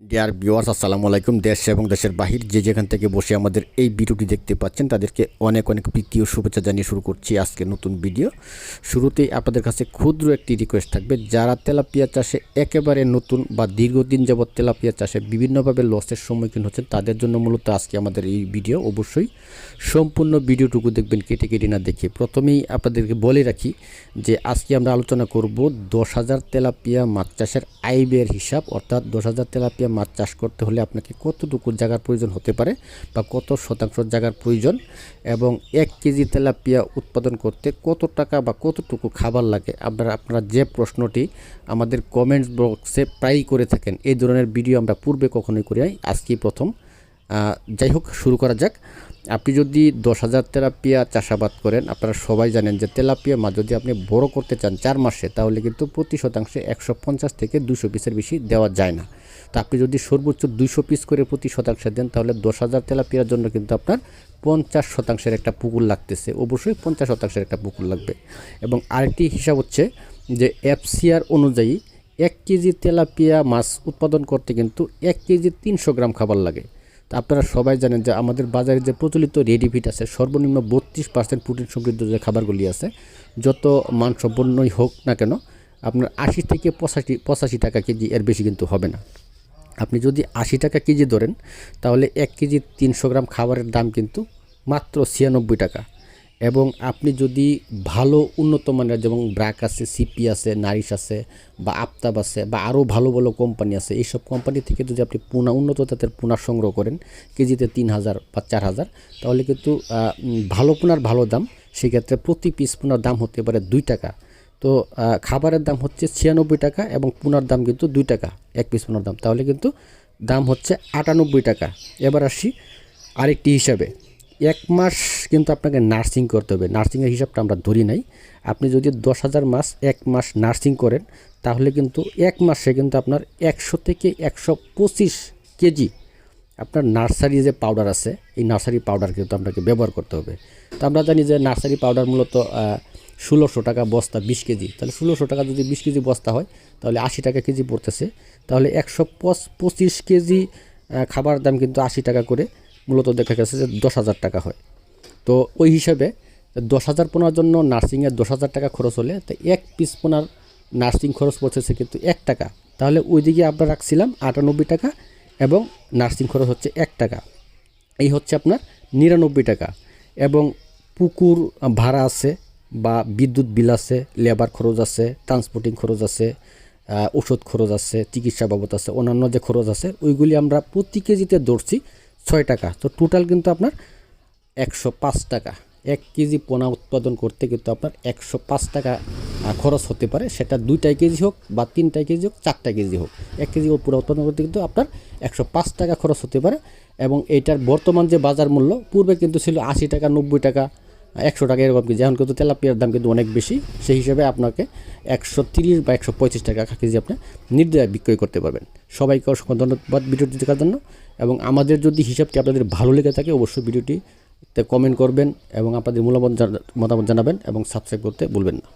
Dear viewers আসসালামু আলাইকুম। দেশ এবং দেশের বাহির যে যেখান থেকে বসে আমাদের এই ভিডিওটি দেখতে পাচ্ছেন, তাদেরকে অনেক অনেক প্রীতি ও শুভেচ্ছা জানিয়ে শুরু করছি আজকে নতুন ভিডিও। শুরুতেই আপনাদের কাছে ক্ষুদ্র একটি রিকোয়েস্ট থাকবে, যারা তেলাপিয়া চাষে একেবারে নতুন বা দীর্ঘদিন যাবৎ তেলাপিয়া চাষে বিভিন্নভাবে লসের সম্মুখীন হচ্ছেন, তাদের জন্য মূলত আজকে আমাদের এই ভিডিও। অবশ্যই সম্পূর্ণ ভিডিওটুকু দেখবেন কেটে কেটে না দেখে। প্রথমেই আপনাদেরকে বলে রাখি যে আজকে আমরা আলোচনা করব দশ হাজার তেলাপিয়া মাছ চাষের আয় ব্যয়ের হিসাব, অর্থাৎ দশ হাজার তেলাপিয়া মাছ চাষ করতে হলে আপনাকে কতটুকু জায়গার প্রয়োজন হতে পারে বা কত শতাংশ জায়গার প্রয়োজন এবং এক কেজি তেলাপিয়া উৎপাদন করতে কত টাকা বা কতটুকু খাবার লাগে? আপনারা আপনারা যে প্রশ্নটি আমাদের কমেন্টস বক্সে প্রায়ই করে থাকেন। এই ধরনের ভিডিও আমরা পূর্বে কখনোই করি আজকেই প্রথম। যাই হোক, শুরু করা যাক। আপনি যদি দশ হাজার তেলাপিয়া চাষাবাদ করেন, আপনারা সবাই জানেন যে তেলাপিয়া মাছ যদি আপনি বড় করতে চান চার মাসে, তাহলে কিন্তু প্রতি শতাংশে একশো পঞ্চাশ থেকে দুশো পিসের বেশি দেওয়া যায় না। তা আপনি যদি সর্বোচ্চ দুশো পিস করে প্রতি শতাংশে দেন, তাহলে দশ হাজার তেলাপিয়ার জন্য কিন্তু আপনার পঞ্চাশ শতাংশের একটা পুকুর লাগতেছে। অবশ্যই পঞ্চাশ শতাংশের একটা পুকুর লাগবে। এবং আরেকটি হিসাব হচ্ছে যে এফসিআর অনুযায়ী এক কেজি তেলাপিয়া মাছ উৎপাদন করতে কিন্তু এক কেজি তিনশো গ্রাম খাবার লাগে। আপনারা সবাই জানেন যে আমাদের বাজারে যে প্রচলিত রেডিফিট আছে, সর্বনিম্ন বত্রিশ পার্সেন্ট প্রোটিন সমৃদ্ধ যে খাবারগুলি আছে, যত মানসম্পন্নই হোক না কেন, আপনার আশি থেকে পঁচাশি পঁচাশি টাকা কেজি এর বেশি কিন্তু হবে না। আপনি যদি আশি টাকা কেজি ধরেন, তাহলে এক কেজি তিনশো গ্রাম খাবারের দাম কিন্তু মাত্র ছিয়ানব্বই টাকা। এবং আপনি যদি ভালো উন্নত মানের, যেমন ব্র্যাক আছে, সিপি আছে, নারিশ আছে, বা আফতাব আছে, বা আরও ভালো ভালো কোম্পানি আছে, এইসব কোম্পানি থেকে যদি আপনি পুনা, উন্নত তাদের পুনা সংগ্রহ করেন, কেজিতে তিন হাজার বা চার হাজার, তাহলে কিন্তু ভালো পুনার ভালো দাম, সেক্ষেত্রে প্রতি পিস পুনার দাম হতে পারে দুই টাকা। তো খাবারের দাম হচ্ছে ছিয়ানব্বই টাকা এবং পুনার দাম কিন্তু দুই টাকা, এক পিস পুনার দাম। তাহলে কিন্তু দাম হচ্ছে আটানব্বই টাকা। এবার আসি আরেকটি হিসাবে। এক মাস কিন্তু আপনাকে নার্সিং করতে হবে। নার্সিংয়ের হিসাবটা আমরা ধরি নাই। আপনি যদি দশ হাজার মাস এক মাস নার্সিং করেন, তাহলে কিন্তু এক মাসে কিন্তু আপনার একশো থেকে একশো পঁচিশ কেজি আপনার নার্সারি যে পাউডার আছে, এই নার্সারি পাউডার কিন্তু আপনাকে ব্যবহার করতে হবে। তো আমরা জানি যে নার্সারি পাউডার মূলত ষোলোশো টাকা বস্তা বিশ কেজি। তাহলে ষোলোশো টাকা যদি বিশ কেজি বস্তা হয়, তাহলে আশি টাকা কেজি পড়তেছে। তাহলে একশো পঁচিশ কেজি খাবার দাম কিন্তু আশি টাকা করে মূলত দেখা গেছে যে দশ হাজার টাকা হয়। তো ওই হিসাবে দশ হাজার পোনার জন্য নার্সিংয়ের দশ হাজার টাকা খরচ হলে তো এক পিস পোনার নার্সিং খরচ পড়তেছে কিন্তু এক টাকা। তাহলে ওইদিকে আমরা রাখছিলাম আটানব্বই টাকা এবং নার্সিং খরচ হচ্ছে এক টাকা। এই হচ্ছে আপনার নিরানব্বই টাকা এবং পুকুর ভাড়া আছে বা বিদ্যুৎ বিল আছে, লেবার খরচ আছে, ট্রান্সপোর্টিং খরচ আছে ওষুধ খরচ আছে, চিকিৎসা বাবদ আছে, অন্যান্য যে খরচ আছে, ওইগুলি আমরা প্রতি কেজিতে ধরছি ছয় টাকা। তো টোটাল কিন্তু আপনার একশো পাঁচ টাকা। এক কেজি পোনা উৎপাদন করতে কিন্তু আপনার একশো পাঁচ টাকা খরচ হতে পারে। সেটা দুইটাই কেজি হোক বা তিনটাই কেজি হোক চারটা কেজি হোক। এক কেজি পোনা উৎপাদন করতে কিন্তু আপনার একশো পাঁচ টাকা খরচ হতে পারে। এবং এটার বর্তমান যে বাজার মূল্য, পূর্বে কিন্তু ছিল আশি টাকা, নব্বই টাকা। একশো টাকা এরকম কেজি। এখন কিন্তু তেলাপিয়ার দাম কিন্তু অনেক বেশি। সেই হিসাবে আপনাকে একশো তিরিশ বা একশো পঁচিশ টাকা কেজি আপনি নির্দয় বিক্রয় করতে পারবেন। সবাইকে অসংখ্য ধন্যবাদ ভিডিওটি দেখার জন্য। এবং আমাদের যদি হিসাবটি আপনাদের ভালো লেগে থাকে, অবশ্যই ভিডিওটি কমেন্ট করবেন এবং আপনাদের মূল্যবান মতামত জানাবেন এবং সাবস্ক্রাইব করতে ভুলবেন না।